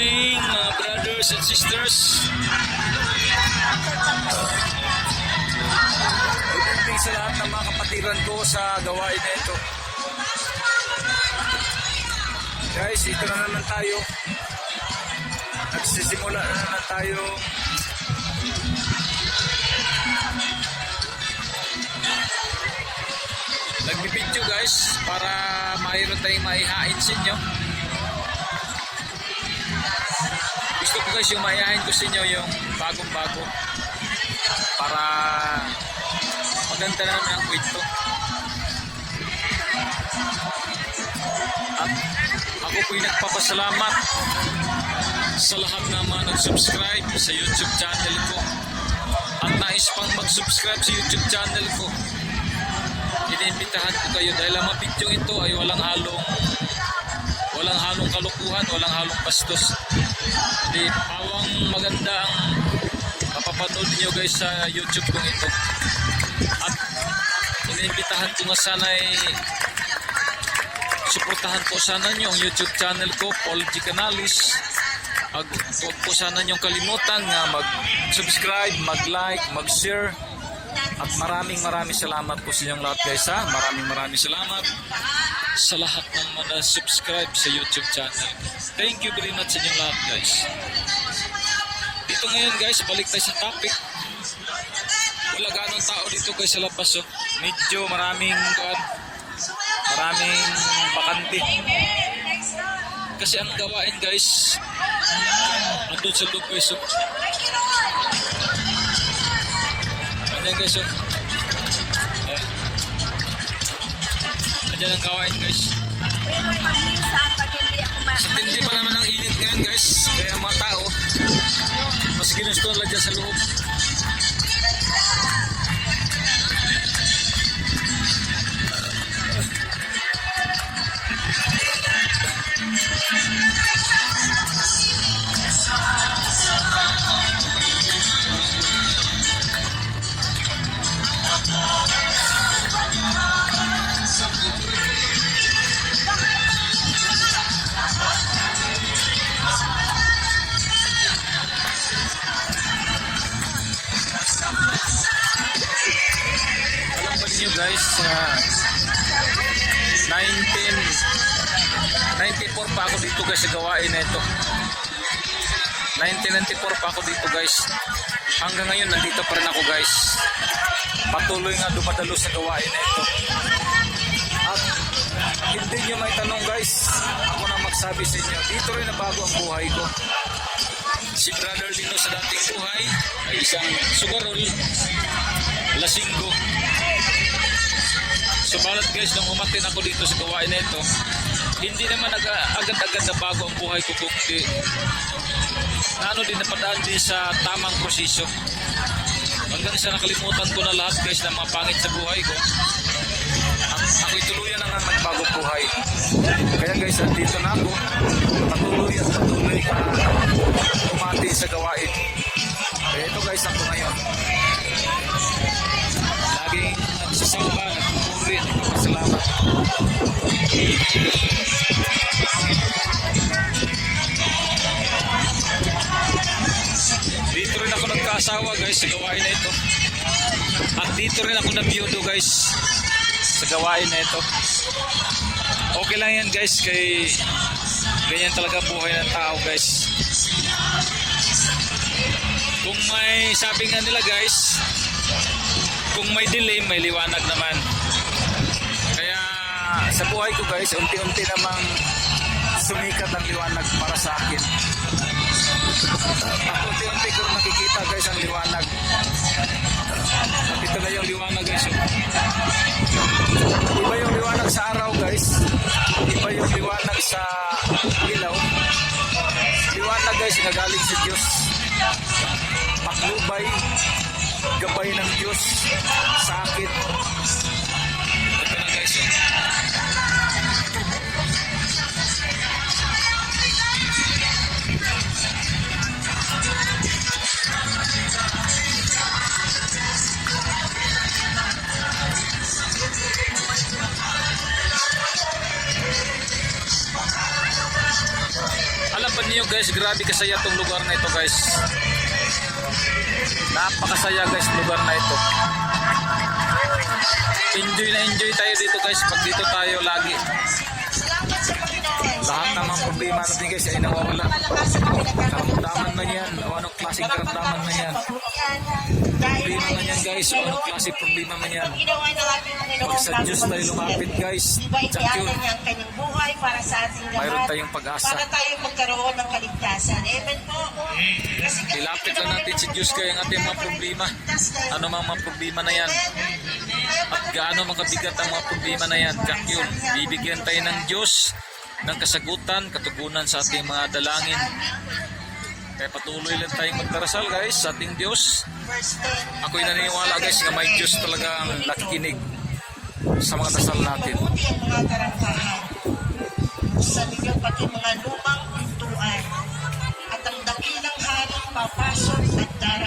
morning mga brothers and sisters. Good sa lahat ng mga kapatiran ko sa gawain na ito. Guys, ito na naman tayo. Nagsisimula na naman tayo. Nagbibidyo guys para mayroon tayong maihain sa inyo. Gusto ko guys yung maihain ko sa inyo yung bagong bago para maganda na naman ang kwento. At ako po'y nagpapasalamat sa lahat ng mga nag-subscribe sa YouTube channel ko. At nais pang mag-subscribe sa YouTube channel ko. Iniimbitahan ko kayo. Dahil ang mga video ito ay walang halong walang halong kalukuhan, walang halong bastos. Hindi, pawang maganda ang mapapanood niyo guys sa YouTube kong ito. At iniimbitahan ko nga sana ay suportahan po sana niyo ang YouTube channel ko, Paul G. Canalis. Ag, huwag po sana niyong kalimutan nga mag-subscribe, mag-like, mag-share. At maraming maraming salamat po sa inyong lahat guys ha. Maraming maraming salamat sa lahat ng mga subscribe sa YouTube channel. Thank you very much sa inyong lahat guys. Dito ngayon guys, balik tayo sa topic. Wala ganong tao dito guys sa labas oh. Medyo maraming kuwan, maraming bakante. Kasi ang gawain guys, andun sa loob guys oh. Ayan guys, oh. Ayan ang kawain guys. Sa tindi pa naman ang init ngayon guys. Kaya mga tao, mas ginusto nila dyan sa loob. 1994 pa ako dito guys sa gawain na ito. 1994 pa ako dito guys. Hanggang ngayon nandito pa rin ako guys. Patuloy nga dumadalo sa gawain na ito. At hindi nyo may tanong guys, ako na magsabi sa inyo, dito rin na bago ang buhay ko. Si Brother Lino sa dating buhay ay isang sugarol, lasinggo. Subalat guys, nung umatin ako dito sa gawain na ito, hindi naman aga- agad-agad na bago ang buhay ko kundi na ano din napadaan din sa tamang proseso. Hanggang sa nakalimutan ko na lahat guys ng mga pangit sa buhay ko. At ako'y tuluyan na nga nagbago buhay. Kaya guys, andito na ako. Patuloy at patuloy ka umati sa gawain. Kaya ito guys, ako ngayon. Dito rin ako nagkaasawa guys sa gawain na ito. At dito rin ako nabiyudo guys sa gawain na ito. Okay lang yan guys kay ganyan talaga buhay ng tao guys. Kung may sabi nga nila guys, kung may delay may liwanag naman. Sa buhay ko guys, unti-unti namang sumikat ang liwanag para sa akin. At unti-unti ko nakikita guys ang liwanag. At ito na yung liwanag guys. Iba yung liwanag sa araw guys. Iba yung liwanag sa ilaw. Liwanag guys na sa Diyos. Paklubay, gabay ng Diyos sa akin. Isipin niyo guys, grabe kasaya tong lugar na ito guys. Napakasaya guys lugar na ito. Enjoy na enjoy tayo dito guys pag dito tayo lagi. Problema natin guys ay nawawala. Karamdaman na yan. O anong klaseng karamdaman na yan. Problema na yan guys. O anong klaseng problema na yan. Pag sa Diyos tayo lumapit guys. Ating lahat. Mayroon tayong pag-asa. Para tayo magkaroon ng kaligtasan. Amen po. Ilapit lang natin si Diyos kaya ang ating mga problema. Ano mga mga problema na yan. At gaano makabigat ang mga problema na yan. Tsak yun. Bibigyan tayo ng Diyos ng kasagutan, katugunan sa ating mga dalangin. Kaya patuloy lang tayong magdarasal guys sa ating Diyos. Verse 10. Ako'y naniniwala guys na may Diyos talaga ang nakikinig sa mga dasal natin. Sa ninyo pati mga lumang pintuan at ang dakilang hari papasok at daraan.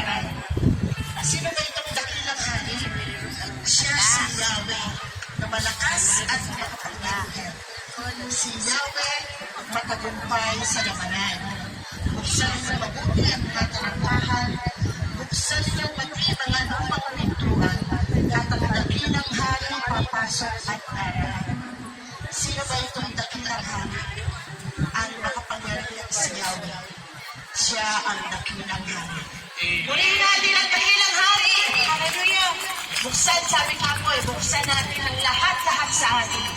Papasok at daraan. Sino ba itong dakilang hari? Ang makapangyarihan si Yahweh. Siya ang dakilang hari. Murihin natin ang dakilang hari. Hallelujah. Buksan, sabi nga po, eh, buksan natin ang lahat-lahat sa atin.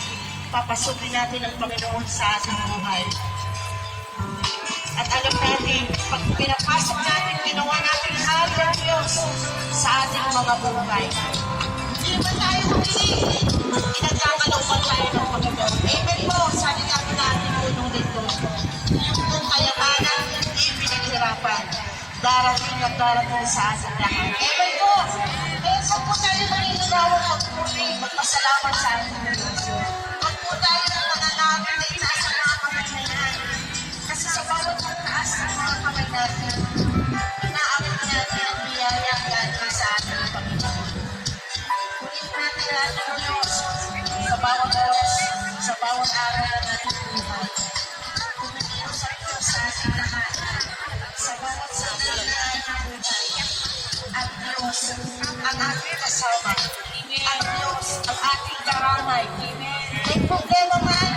Papasukin natin ang Panginoon sa ating buhay. At alam natin, pag pinapasok natin, ginawa natin hari ang Diyos sa ating mga buhay. Hindi naman tayo humiling. Darating at darating sa ating lahat. Amen po. Kaya saan po tayo maninigawan magpuli, magpasalamat sa ating Diyos. Huwag po tayo ng mga namin na itaas ang mga kamay na yan. Kasi sa bawat pagtaas ng mga kamay natin, inaabot natin ang biyaya galing sa ating Panginoon. Kunin natin ang Diyos sa bawat oras, sa bawat araw ng ating buhay. Ang Diyos ang ating kasama. Ang Diyos ang ating karamay. May problema man,